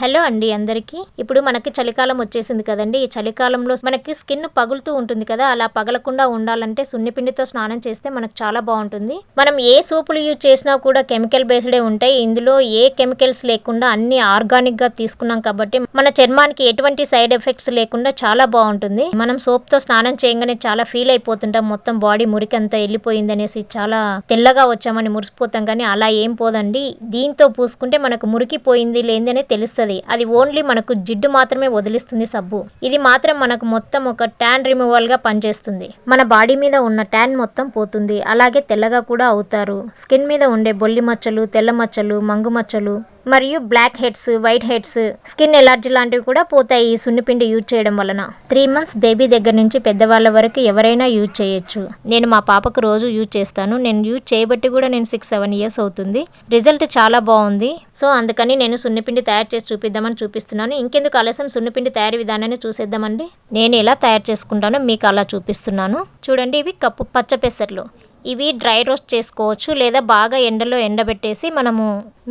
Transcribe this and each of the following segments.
Hello అండి అందరికీ. ఇప్పుడు మనకి చలికాలం వచ్చేసింది కదండి. ఈ చలికాలంలో మనకి స్కిన్ పగులుతూ ఉంటుంది కదా. అలా పగలకుండా ఉండాలంటే సున్నిపిండితో స్నానం చేస్తే మనకు చాలా బాగుంటుంది. మనం ఏ సోపులు యూజ్ చేసినా కూడా కెమికల్ బేస్డే ఉంటాయి. ఇందులో ఏ కెమికల్స్ లేకుండా అన్ని ఆర్గానిక్గా తీసుకున్నాం కాబట్టి మన చర్మానికి ఎటువంటి సైడ్ ఎఫెక్ట్స్ లేకుండా చాలా బాగుంటుంది. మనం సోప్తో స్నానం చేయగానే చాలా ఫీల్ అయిపోతుంటాం. మొత్తం బాడీ మురికి అంతా వెళ్ళిపోయింది అనేసి చాలా తెల్లగా వచ్చామని మురిసిపోతాం కానీ అలా ఏం పోదండి. దీంతో పూసుకుంటే మనకు మురికి పోయింది లేదని తెలుస్తుంది. తెలుస్తుంది అది ఓన్లీ మనకు జిడ్డు మాత్రమే వదిలిస్తుంది సబ్బు. ఇది మాత్రం మనకు మొత్తం ఒక ట్యాన్ రిమూవల్గా పనిచేస్తుంది. మన బాడీ మీద ఉన్న ట్యాన్ మొత్తం పోతుంది. అలాగే తెల్లగా కూడా అవుతారు. స్కిన్ మీద ఉండే బొల్లి మచ్చలు తెల్ల మచ్చలు మంగు మచ్చలు మరియు blackheads whiteheads skin allergy లాంటివి కూడా పోతాయి ఈ సున్నిపిండి యూజ్ చేయడం వలన. త్రీ మంత్స్ బేబీ దగ్గర నుంచి పెద్దవాళ్ళ వరకు ఎవరైనా యూజ్ చేయొచ్చు. నేను మా పాపకు రోజు యూజ్ చేస్తాను. నేను యూజ్ చేయబట్టి కూడా నేను సిక్స్ సెవెన్ ఇయర్స్ అవుతుంది. రిజల్ట్ చాలా బాగుంది. సో అందుకని నేను సున్నిపిండి తయారు చేసి చూపిద్దామని చూపిస్తున్నాను. ఇంకెందుకు ఆలస్యం? సున్నిపిండి తయారీ విధానాన్ని చూసేద్దామండి. నేను ఎలా తయారు చేసుకుంటానో మీకు అలా చూపిస్తున్నాను. చూడండి ఇవి కప్పు పచ్చ పెసర్లు. ఇవి డ్రై రోస్ట్ చేసుకోవచ్చు లేదా బాగా ఎండలో ఎండబెట్టేసి మనము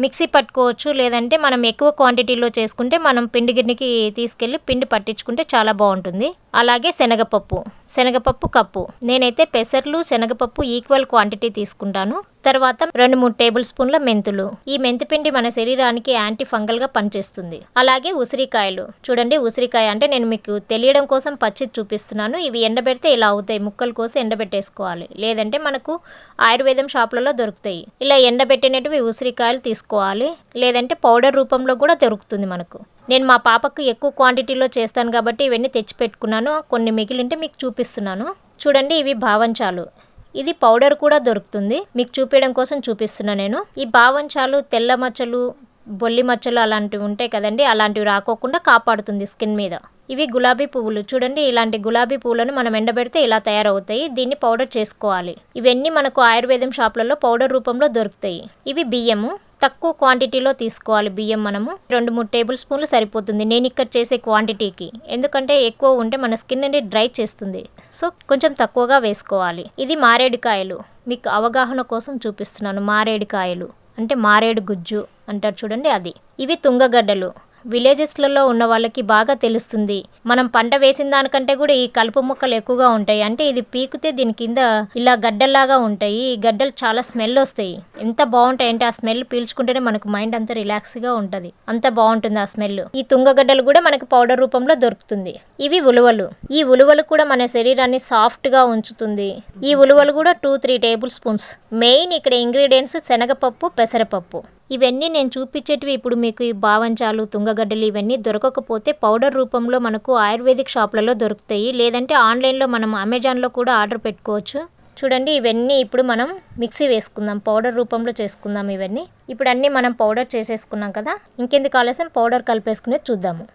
మిక్సీ పట్టుకోవచ్చు. లేదంటే మనం ఎక్కువ క్వాంటిటీలో చేసుకుంటే మనం పిండి గిన్నెకి తీసుకెళ్ళి పిండి పట్టించుకుంటే చాలా బాగుంటుంది. అలాగే శనగపప్పు. శనగపప్పు కప్పు. నేనైతే పెసర్లు శనగపప్పు ఈక్వల్ క్వాంటిటీ తీసుకుంటాను. తర్వాత రెండు మూడు టేబుల్ స్పూన్ల మెంతులు. ఈ మెంతిపిండి మన శరీరానికి యాంటీ ఫంగల్గా పనిచేస్తుంది. అలాగే ఉసిరికాయలు. చూడండి ఉసిరికాయ అంటే నేను మీకు తెలియడం కోసం పచ్చి చూపిస్తున్నాను. ఇవి ఎండబెడితే ఇలా అవుతాయి. ముక్కలు కోసి ఎండబెట్టేసుకోవాలి. లేదంటే మనకు ఆయుర్వేదం షాపులలో దొరుకుతాయి. ఇలా ఎండబెట్టినవి ఉసిరికాయలు తీసుకోవాలి. లేదంటే పౌడర్ రూపంలో కూడా దొరుకుతుంది మనకు. నేను మా పాపకు ఎక్కువ క్వాంటిటీలో చేస్తాను కాబట్టి ఇవన్నీ తెచ్చి పెట్టుకున్నాను కొన్ని మిగిలింటే మీకు చూపిస్తున్నాను. చూడండి ఇవి భావంచాలు. ఇది పౌడర్ కూడా దొరుకుతుంది. మీకు చూపించడం కోసం చూపిస్తున్నా నేను. ఈ భావంచాలు తెల్ల మచ్చలు బొల్లి మచ్చలు అలాంటివి ఉంటాయి కదండి అలాంటివి రాకోకుండా కాపాడుతుంది స్కిన్ మీద. ఇవి గులాబీ పువ్వులు. చూడండి ఇలాంటి గులాబీ పువ్వులను మనం ఎండబెడితే ఇలా తయారవుతాయి. దీన్ని పౌడర్ చేసుకోవాలి. ఇవన్నీ మనకు ఆయుర్వేదం షాపులలో పౌడర్ రూపంలో దొరుకుతాయి. ఇవి బియ్యము. తక్కువ క్వాంటిటీలో తీసుకోవాలి బియ్యం మనము. రెండు మూడు టేబుల్ స్పూన్లు సరిపోతుంది. నేను ఇక్కడ చేసే క్వాంటిటీకి. ఎందుకంటే ఎక్కువ ఉంటే మన స్కిన్ అనేది డ్రై చేస్తుంది. సో కొంచెం తక్కువగా వేసుకోవాలి. ఇది మారేడుకాయలు. మీకు అవగాహన కోసం చూపిస్తున్నాను. మారేడుకాయలు. అంటే మారేడు గుజ్జు అంటారు చూడండి అది. ఇవి తుంగగడ్డలు. విలేజెస్లలో ఉన్న వాళ్ళకి బాగా తెలుస్తుంది. మనం పంట వేసిన దానికంటే కూడా ఈ కలుపు మొక్కలు ఎక్కువగా ఉంటాయి. అంటే ఇది పీకితే దీని కింద ఇలా గడ్డల్లాగా ఉంటాయి. ఈ గడ్డలు చాలా స్మెల్ వస్తాయి. ఎంత బాగుంటాయి అంటే ఆ స్మెల్ పీల్చుకుంటేనే మనకు మైండ్ అంతా రిలాక్స్గా ఉంటుంది. అంత బాగుంటుంది ఆ స్మెల్. ఈ తుంగగడ్డలు కూడా మనకి పౌడర్ రూపంలో దొరుకుతుంది. ఇవి ఉలువలు. ఈ ఉలువలు కూడా మన శరీరాన్ని సాఫ్ట్గా ఉంచుతుంది. ఈ ఉలువలు కూడా two three tablespoons. Main ఇక్కడ ఇంగ్రీడియంట్స్ శనగపప్పు పెసరపప్పు. ఇవన్నీ నేను చూపించేటివి ఇప్పుడు మీకు ఈ బావంచాలు తుంగగడ్డలు ఇవన్నీ దొరకకపోతే పౌడర్ రూపంలో మనకు ఆయుర్వేదిక్ షాప్లలో దొరుకుతాయి. లేదంటే ఆన్లైన్లో మనం అమెజాన్లో కూడా ఆర్డర్ పెట్టుకోవచ్చు. చూడండి ఇవన్నీ ఇప్పుడు మనం మిక్సీ వేసుకుందాం. పౌడర్ రూపంలో చేసుకుందాం ఇవన్నీ. ఇప్పుడు అన్నీ మనం పౌడర్ చేసేసుకున్నాం కదా. ఇంకెందుకు ఆలస్యం? పౌడర్ కలిపేసుకునేది చూద్దాము.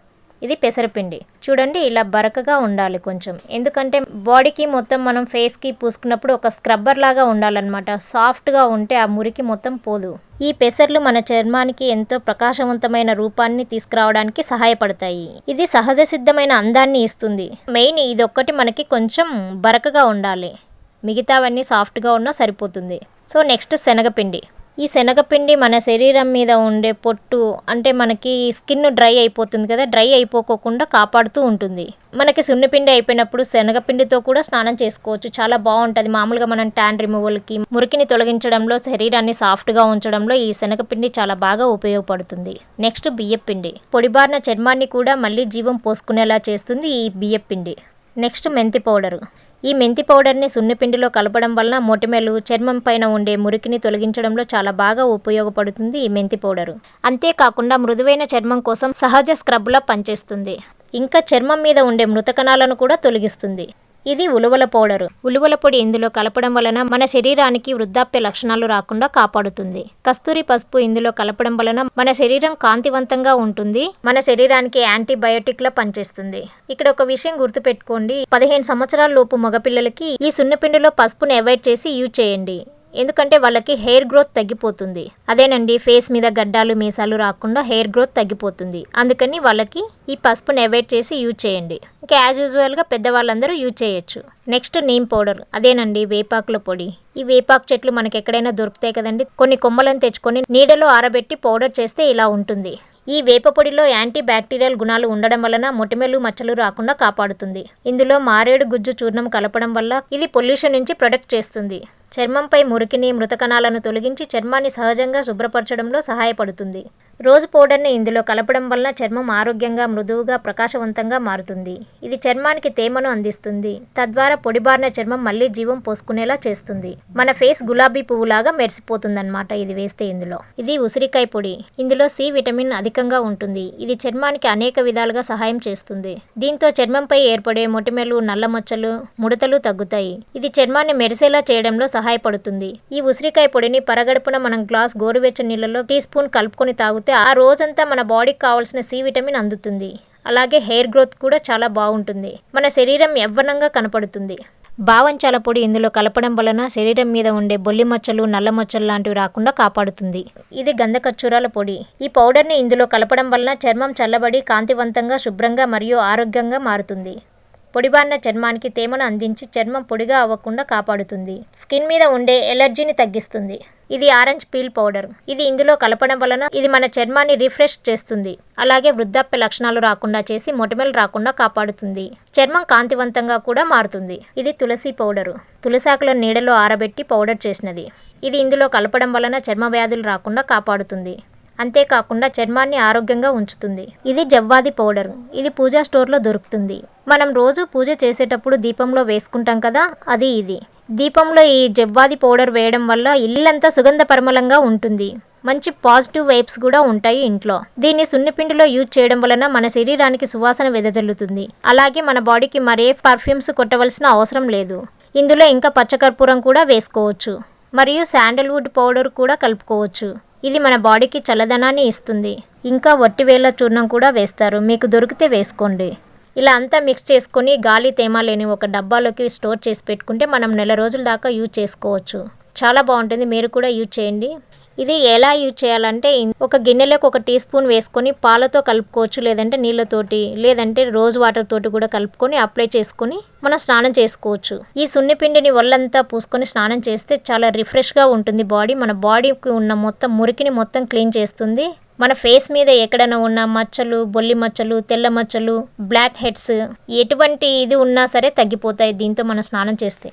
ఇది పెసరపిండి. చూడండి ఇలా బరకగా ఉండాలి కొంచెం. ఎందుకంటే బాడీకి మొత్తం మనం ఫేస్కి పూసుకున్నప్పుడు ఒక స్క్రబ్బర్ లాగా ఉండాలన్నమాట. సాఫ్ట్గా ఉంటే ఆ మురికి మొత్తం పోదు. ఈ పెసర్లు మన చర్మానికి ఎంతో ప్రకాశవంతమైన రూపాన్ని తీసుకురావడానికి సహాయపడతాయి. ఇది సహజ సిద్ధమైన అందాన్ని ఇస్తుంది. మెయిన్ ఇది ఒక్కటి మనకి కొంచెం బరకగా ఉండాలి. మిగతావన్నీ సాఫ్ట్గా ఉన్నా సరిపోతుంది. సో నెక్స్ట్ శనగపిండి. ఈ శనగపిండి మన శరీరం మీద ఉండే పొట్టు అంటే మనకి స్కిన్ డ్రై అయిపోతుంది కదా డ్రై అయిపోకోకుండా కాపాడుతూ ఉంటుంది. మనకి సున్నిపిండి అయిపోయినప్పుడు శనగపిండితో కూడా స్నానం చేసుకోవచ్చు. చాలా బాగుంటుంది. మామూలుగా మనం ట్యాన్ రిమూవల్కి మురికిని తొలగించడంలో శరీరాన్ని సాఫ్ట్గా ఉంచడంలో ఈ శనగపిండి చాలా బాగా ఉపయోగపడుతుంది. నెక్స్ట్ బియ్యపిండి. పొడిబారిన చర్మాన్ని కూడా మళ్ళీ జీవం పోసుకునేలా చేస్తుంది ఈ బియ్యపిండి. నెక్స్ట్ మెంతి పౌడరు. ఈ మెంతి పౌడర్ని సున్నిపిండిలో కలపడం వలన మొటిమలు చర్మం పైన ఉండే మురికిని తొలగించడంలో చాలా బాగా ఉపయోగపడుతుంది ఈ మెంతి పౌడరు. అంతేకాకుండా మృదువైన చర్మం కోసం సహజ స్క్రబ్లా పనిచేస్తుంది. ఇంకా చర్మం మీద ఉండే మృతకణాలను కూడా తొలగిస్తుంది. ఇది ఉలువల పౌడరు. ఉలువల పొడి ఇందులో కలపడం వలన మన శరీరానికి వృద్ధాప్య లక్షణాలు రాకుండా కాపాడుతుంది. కస్తూరి పసుపు ఇందులో కలపడం వలన మన శరీరం కాంతివంతంగా ఉంటుంది. మన శరీరానికి యాంటీబయోటిక్ లా పనిచేస్తుంది. ఇక్కడ ఒక విషయం గుర్తుపెట్టుకోండి. పదిహేను సంవత్సరాల లోపు మగపిల్లలకి ఈ సున్నపిండిలో పసుపుని అవాయిడ్ చేసి యూజ్ చేయండి. ఎందుకంటే వాళ్ళకి హెయిర్ గ్రోత్ తగ్గిపోతుంది. అదేనండి ఫేస్ మీద గడ్డాలు మీసాలు రాకుండా హెయిర్ గ్రోత్ తగ్గిపోతుంది. అందుకని వాళ్ళకి ఈ పసుపుని అవాయిడ్ చేసి యూజ్ చేయండి. ఇంకా యాజ్ యూజువల్గా పెద్దవాళ్ళందరూ యూజ్ చేయొచ్చు. నెక్స్ట్ నీమ్ పౌడర్ అదేనండి వేపాకుల పొడి. ఈ వేపాకు చెట్లు మనకి ఎక్కడైనా దొరుకుతాయి కదండి. కొన్ని కొమ్మలను తెచ్చుకొని నీడలో ఆరబెట్టి పౌడర్ చేస్తే ఇలా ఉంటుంది. ఈ వేప పొడిలో యాంటీ బ్యాక్టీరియల్ గుణాలు ఉండడం వలన మొటిమలు మచ్చలు రాకుండా కాపాడుతుంది. ఇందులో మారేడు గుజ్జు చూర్ణం కలపడం వల్ల ఇది పొల్యూషన్ నుంచి ప్రొటెక్ట్ చేస్తుంది. చర్మంపై మురికిని మృతకణాలను తొలగించి చర్మాన్ని సహజంగా శుభ్రపరచడంలో సహాయపడుతుంది. రోజు పౌడర్ని ఇందులో కలపడం వలన చర్మం ఆరోగ్యంగా మృదువుగా ప్రకాశవంతంగా మారుతుంది. ఇది చర్మానికి తేమను అందిస్తుంది. తద్వారా పొడిబారిన చర్మం మళ్ళీ జీవం పోసుకునేలా చేస్తుంది. మన ఫేస్ గులాబీ పువ్వులాగా మెరిసిపోతుందన్నమాట ఇది వేస్తే ఇందులో. ఇది ఉసిరికాయ పొడి. ఇందులో సి విటమిన్ అధికంగా ఉంటుంది. ఇది చర్మానికి అనేక విధాలుగా సహాయం చేస్తుంది. దీంతో చర్మంపై ఏర్పడే మొటిమలు నల్ల మచ్చలు ముడతలు తగ్గుతాయి. ఇది చర్మాన్ని మెరిసేలా చేయడంలో సహాయపడుతుంది. ఈ ఉసిరికాయ పొడిని పరగడుపున మనం గ్లాస్ గోరువెచ్చని నీళ్ళలో టీ స్పూన్ కలుపుకొని తాగితే ఆ రోజంతా మన బాడీకి కావాల్సిన సి విటమిన్ అందుతుంది. అలాగే హెయిర్ గ్రోత్ కూడా చాలా బాగుంటుంది. మన శరీరం యవ్వనంగా కనపడుతుంది. బావంచాల పొడి ఇందులో కలపడం వలన శరీరం మీద ఉండే బొల్లి మచ్చలు నల్ల మచ్చలు లాంటివి రాకుండా కాపాడుతుంది. ఇది గంధకచ్చూరాల పొడి. ఈ పౌడర్ని ఇందులో కలపడం వలన చర్మం చల్లబడి కాంతివంతంగా శుభ్రంగా మరియు ఆరోగ్యంగా మారుతుంది. పొడిబారిన చర్మానికి తేమను అందించి చర్మం పొడిగా అవ్వకుండా కాపాడుతుంది. స్కిన్ మీద ఉండే ఎలర్జీని తగ్గిస్తుంది. ఇది ఆరెంజ్ పీల్ పౌడర్. ఇది ఇందులో కలపడం వలన ఇది మన చర్మాన్ని రిఫ్రెష్ చేస్తుంది. అలాగే వృద్ధాప్య లక్షణాలు రాకుండా చేసి మొటిమలు రాకుండా కాపాడుతుంది. చర్మం కాంతివంతంగా కూడా మారుతుంది. ఇది తులసి పౌడరు. తులసాకులను నీడలో ఆరబెట్టి పౌడర్ చేసినది. ఇది ఇందులో కలపడం వలన చర్మ వ్యాధులు రాకుండా కాపాడుతుంది. అంతేకాకుండా చర్మాన్ని ఆరోగ్యంగా ఉంచుతుంది. ఇది జవ్వాది పౌడర్. ఇది పూజా స్టోర్లో దొరుకుతుంది. మనం రోజు పూజ చేసేటప్పుడు దీపంలో వేసుకుంటాం కదా అది ఇది. దీపంలో ఈ జవ్వాది పౌడర్ వేయడం వల్ల ఇల్లంతా సుగంధ పరిమళంగా ఉంటుంది. మంచి పాజిటివ్ వైబ్స్ కూడా ఉంటాయి ఇంట్లో. దీన్ని సున్నిపిండిలో యూజ్ చేయడం వలన మన శరీరానికి సువాసన వెదజల్లుతుంది. అలాగే మన బాడీకి మరే పర్ఫ్యూమ్స్ కొట్టవలసిన అవసరం లేదు. ఇందులో ఇంకా పచ్చకర్పూరం కూడా వేసుకోవచ్చు. మరియు శాండల్వుడ్ పౌడర్ కూడా కలుపుకోవచ్చు. ఇది మన బాడీకి చల్లదనాన్ని ఇస్తుంది. ఇంకా వట్టివేళ్ళ చూర్ణం కూడా వేస్తారు. మీకు దొరికితే వేసుకోండి. ఇలా అంతా మిక్స్ చేసుకొని గాలి తేమ లేని ఒక డబ్బాలోకి స్టోర్ చేసి పెట్టుకుంటే మనం నెల రోజుల దాకా యూజ్ చేసుకోవచ్చు. చాలా బాగుంటుంది. మీరు కూడా యూజ్ చేయండి. ఇది ఎలా యూజ్ చేయాలంటే ఒక గిన్నెలోకి ఒక టీ స్పూన్ వేసుకొని పాలతో కలుపుకోవచ్చు లేదంటే నీళ్ళతోటి లేదంటే రోజ్ వాటర్ తోటి కూడా కలుపుకొని అప్లై చేసుకొని మనం స్నానం చేసుకోవచ్చు. ఈ సున్నిపిండిని ఒళ్ళంతా పూసుకొని స్నానం చేస్తే చాలా రిఫ్రెష్గా ఉంటుంది బాడీ మన బాడీకి ఉన్న మొత్తం మురికిని మొత్తం క్లీన్ చేస్తుంది. మన ఫేస్ మీద ఎక్కడైనా ఉన్న మచ్చలు బొల్లి మచ్చలు తెల్ల మచ్చలు బ్లాక్ హెడ్స్ ఎటువంటి ఇది ఉన్నా సరే తగ్గిపోతాయి దీంతో మనం స్నానం చేస్తే.